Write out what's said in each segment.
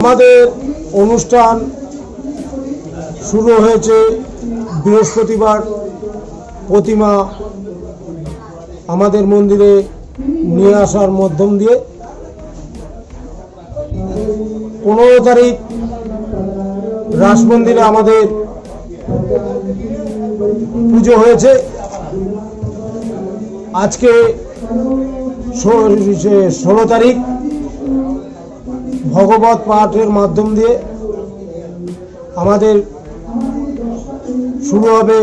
আমাদের অনুষ্ঠান শুরু হয়েছে বৃহস্পতিবার। প্রতিমা আমাদের মন্দিরে নিয়ে আসার মাধ্যম দিয়ে পনেরো তারিখ রাস মন্দিরে আমাদের পুজো হয়েছে। আজকে ষোলো তারিখ ভগবত পাঠের মাধ্যম দিয়ে আমাদের শুরু হবে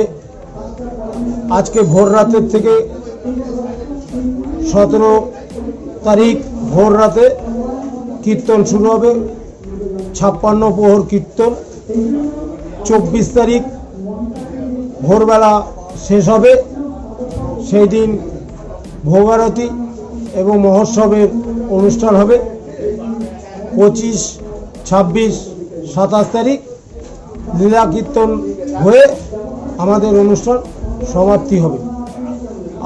আজকে ভোর রাতের থেকে সতেরো তারিখ ভোর রাতে কীর্তন শুরু হবে, ছাপ্পান্ন প্রহর কীর্তন, চব্বিশ তারিখ ভোরবেলা শেষ হবে, সেই দিন ভোগারতি এবং মহোৎসবের অনুষ্ঠান হবে। পঁচিশ, ছাব্বিশ, সাতাশ তারিখ লীলা কীর্তন হয়ে আমাদের অনুষ্ঠান সমাপ্তি হবে।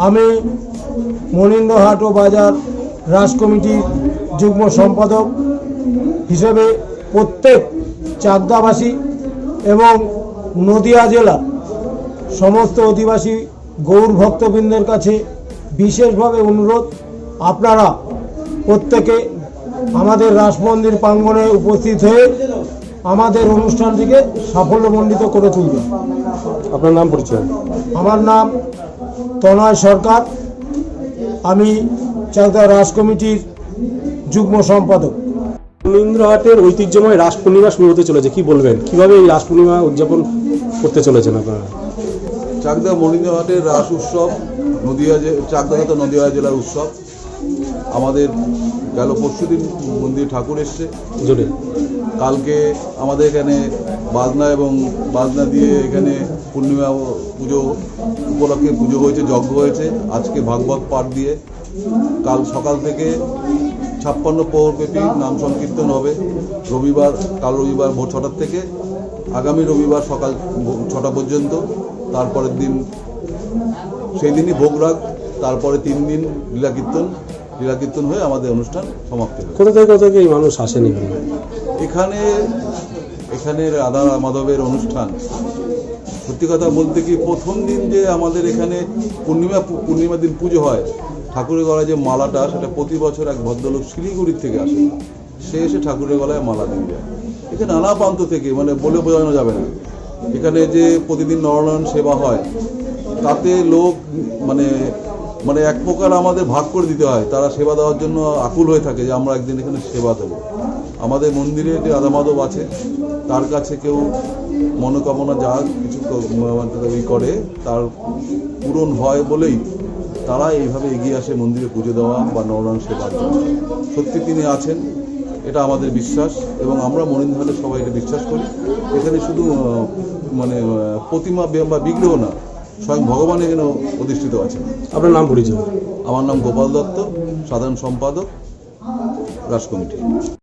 আমি মনিন্দ্রহাট বাজার রাজ কমিটির যুগ্ম সম্পাদক হিসেবে প্রত্যেক চাকদাবাসী এবং নদিয়া জেলার সমস্ত অধিবাসী গৌর ভক্তবৃন্দের কাছে বিশেষভাবে অনুরোধ, আপনারা প্রত্যেকে আমাদের রাস মন্দির প্রাঙ্গণে উপস্থিত হয়ে আমাদের অনুষ্ঠানটিকে সাফল্যমণ্ডিত করে তুলবেন। আপনার নাম পরিচয়? আমার নাম তনয় সরকার। আমি চাকদা রাস কমিটির যুগ্ম সম্পাদক। রবীন্দ্রহাটের ঐতিহ্যময় রাস পূর্ণিমা শুরু হতে চলেছে কি বলবেন? কীভাবে এই রাস পূর্ণিমা উদযাপন করতে চলেছেন আপনারা? চাকদা মরিন্দ্রহাটের রাস উৎসব নদীয়া চাকদা তো নদিয়া জেলার উৎসব আমাদের গেল পরশুদিন মন্দির ঠাকুর এসছে। জোরে। কালকে আমাদের এখানে বাজনা এবং বাজনা দিয়ে এখানে পূর্ণিমা পুজো উপলক্ষে পুজো হয়েছে যজ্ঞ হয়েছে। আজকে ভাগবত পাঠ দিয়ে কাল সকাল থেকে ছাপ্পান্ন প্রহরব্যাপী নাম সংকীর্তন হবে। রবিবার কাল রবিবার ভোর ছটার থেকে আগামী রবিবার সকাল ছটা পর্যন্ত। তারপরের দিন সেই দিনই ভোগ রাগ তারপরে তিন দিন লীলা কীর্তন লীলা কীর্তন হয়ে আমাদের অনুষ্ঠান সমাপ্ত হবে কোথা থেকে কোথা থেকে এই মানুষ আসেন এখানে? এখানে এখানে রাধা মাধবের অনুষ্ঠান। সত্যি কথা বলতে কি প্রথম দিন যে আমাদের এখানে পূর্ণিমা পূর্ণিমা দিন পুজো হয় ঠাকুরের গলায় যে মালাটা সেটা প্রতি বছর এক ভদ্রলোক শিলিগুড়ির থেকে আসে। সে এসে ঠাকুরের গলায় মালা দিয়ে যায় এখানে নানা প্রান্ত থেকে মানে বলে বোঝানো যাবে না। এখানে যে প্রতিদিন নরনারায়ণ সেবা হয় তাতে লোক মানে মানে এক প্রকার আমাদের ভাগ করে দিতে হয়। তারা সেবা দেওয়ার জন্য আকুল হয়ে থাকে যে আমরা একদিন এখানে সেবা দেবো। আমাদের মন্দিরে যে মাধব আছে, তার কাছে কেউ মনোকামনা যা কিছু ই করে, তার পূরণ হয় বলেই তারা এইভাবে এগিয়ে আসে মন্দিরে পুজো দেওয়া বা নরনারায়ণ সেবার জন্য সত্যি তিনি আছেন, এটা আমাদের বিশ্বাস এবং আমরা মনিন্দ্রহাটের সবাই এটা বিশ্বাস করি। এখানে শুধু মানে প্রতিমা বা বিগ্রহ না স্বয়ং ভগবান এখানে অধিষ্ঠিত আছেন? আপনার নাম পরিচয়? আমার নাম গোপাল দত্ত সাধারণ সম্পাদক রাজ কমিটি